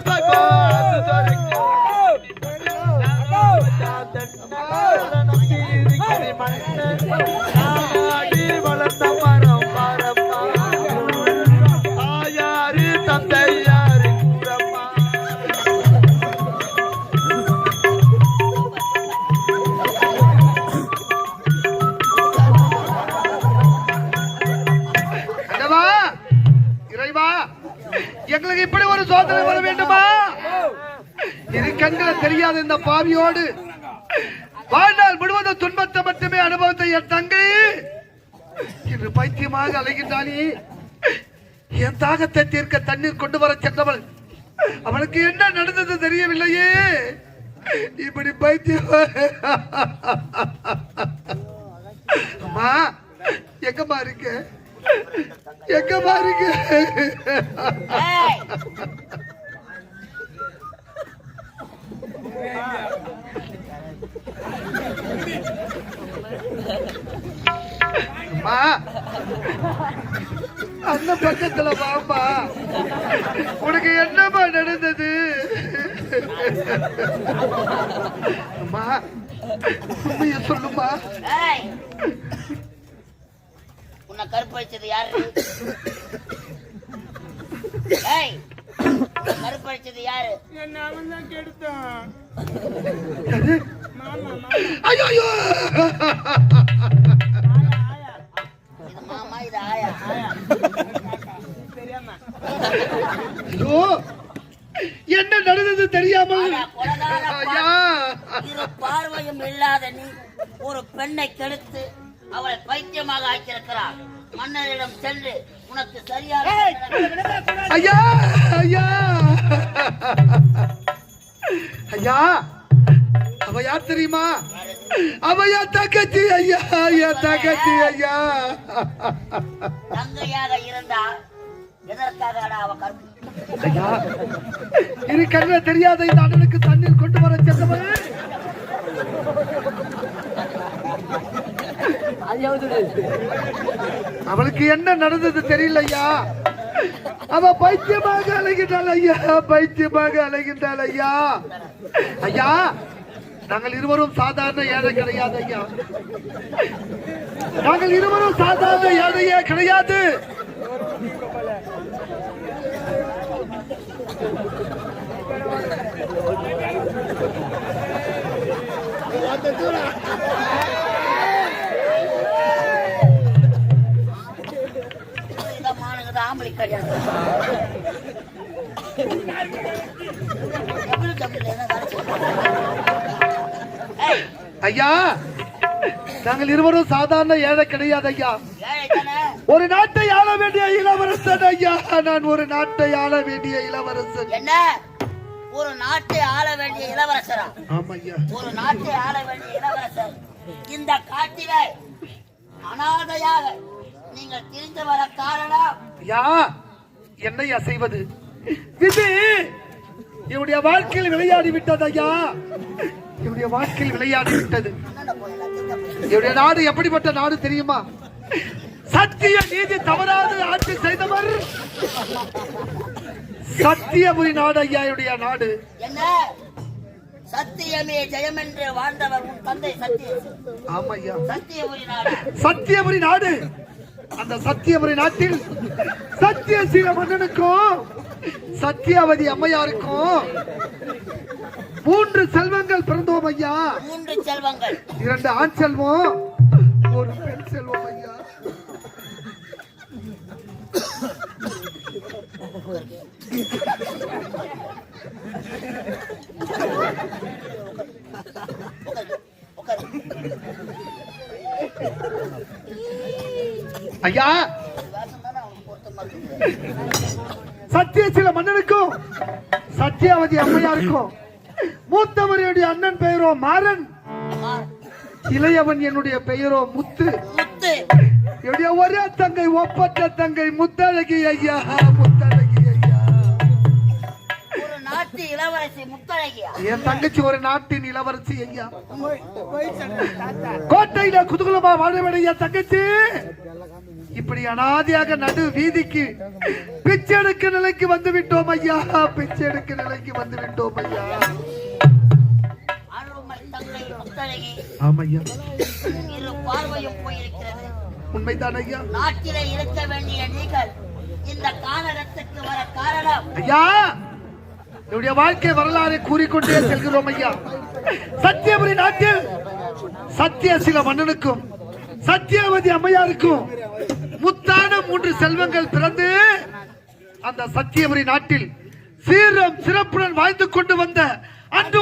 भगवान எங்களுக்கு இப்படி ஒரு சோதனை வர வேண்டுமா? இது கண்களை தெரியாத இந்த பாவியோடு. வாழ்நாள் முழுவதும் துன்பத்தை மட்டுமே அனுபவத்தை என் தங்கை. இன்று பைத்தியமாக அலைகின்றானே. என் தாகத்தை தீர்க்க தண்ணீர் கொண்டு வர சென்றவள். அவனுக்கு என்ன நடந்தது தெரியவில்லையே. இப்படி பைத்தியம். அம்மா எங்கம்மா இருக்க? ஏய், அம்மா. அந்த பக்கத்துல வாப்பா உனக்கு என்னம்மா நடந்தது? அம்மா உண்மைய சொல்லுமா ஏய். உன்னை கருப்பழிச்சது யாரு? ஏய் உன்னை கருப்பழிச்சது யாரு? என்ன அவன் தான் கெடுத்தான். ஐயோ ஐயோ. இது மாமா இது ஆயா தெரியாம. என்ன நடந்தது தெரியாமல் பார்வையும் இல்லாத நீ ஒரு பெண்ணை கெடுத்து அவளை பைத்தியமாக ஆக்கியிருக்கிறார். மன்னரிடம் சென்று உனக்கு சரியான ஐயா ஐயா. ஐயா அவ யார் தெரியுமா? அவ என் தங்கச்சி ஐயா என் தங்கச்சி ஐயா. தங்கையாக இருந்தா எதற்காக அவ கருப்பு ஐயா இரு கண்ண தெரியாத இந்த அண்ணனுக்கு தண்ணீர் கொண்டு வர சென்றவன் அவளுக்கு என்ன நடந்தது தெரியல ஐயா அவ பைத்தியமாக அலைகின்றாள் ஐயா பைத்தியமாக அலைகின்றாள் ஐயா. ஐயா நாங்கள் இருவரும் சாதாரண ஏழை கிடையாது ஐயா. நாங்கள் இருவரும் சாதாரண ஏழையே கிடையாது. விதமானது ஆம்பளை ஐயா நாங்கள் இருவரும் சாதாரண ஏழை கிடையாது ஐயா? ஒரு நாட்டை ஆள வேண்டிய இளவரசன் ஐயா. நான் ஒரு நாட்டை ஆள வேண்டிய இளவரசன். என்ன? ஒரு நாட்டை ஆள வேண்டிய இளவரசரா? ஆமா ஐயா ஒரு நாட்டை ஆள வேண்டிய இளவரசர் இந்த காட்டிலே அனாதையாக நீங்கள் திரிந்து வர காரணம் ஐயா என்னையா செய்வது விதி! இவனுடைய வாழ்க்கையில் விளையாடி விட்டது ஐயா. இவனுடைய வாழ்க்கையில் விளையாடி விட்டது. என்னடா போய் எல்லாத்தையும் தப்பு. இவருடைய நாடு எப்படிப்பட்ட நாடு தெரியுமா? சத்திய நீதி தவறாது ஆட்சி செய்தவர். சத்தியபுரி நாடு ஐயா இவருடைய நாடு. என்ன? சத்தியமே ஜெயம் என்று வாழ்ந்தவர் உன் தந்தை சத்திய ஆமா ஐயா சத்தியபுரி நாடு. சத்தியபுரி நாடு. அந்த சத்தியபுரி நாட்டில் சத்தியசீல மன்னனுக்கும் சத்தியாவதி அம்மையாருக்கும் மூன்று செல்வங்கள் பிறந்தோம் ஐயா. மூன்று செல்வங்கள். இரண்டு ஆண் செல்வம் ஒரு பெண் செல்வம் ஐயா. உட்காரு, ஐயா! இருக்கு. சத்தியசீல மன்னனுக்கும் சத்தியாவதி அம்மையாருக்கும் மூத்தவருடைய அண்ணன் பெயரோ மாறன். இளையவன் என்னுடைய பெயரோ முத்து. முத்து. என்னுடைய ஒரே தங்கை ஒப்பற்ற தங்கை முத்தழகி ஐயா முத்தழகி. நாட்டு இளவரசி முத்தழகியா? என் தங்கச்சி ஒரு நாட்டின் இளவரசி ஐயா. கோட்டையில குதூகலமா வாழவேண்டிய தங்கச்சி. இப்படி அனாதையாக நடு வீதிக்கு பிச்சை எடுக்க நிலைக்கு வந்து விட்டோம் ஐயா. பிச்சை எடுக்க நிலைக்கு வந்து விட்டோம் ஐயா. அருமை தங்கை முத்தழகி ஆமா ஐயா இரு பார்வையும் போயிருக்கிறது. உண்மைதான் ஐயா. நாட்டிலே இருக்க வேண்டிய நீங்கள் இந்த காலகட்டத்துக்கு வர காரணம் ஐயா. என்னுடைய வாழ்க்கை வரலாறு கூறிக்கொண்டே செல்கிறோம் ஐயா. சத்தியபுரி நாட்டில் சத்தியசில மன்னனுக்கும் சத்தியவதி அம்மையாருக்கும் முத்தான மூன்று செல்வங்கள் பிறந்து அந்த சத்தியபுரி நாட்டில் சீரம் சிறப்புடன் வாழ்ந்து கொண்டு வந்த அன்று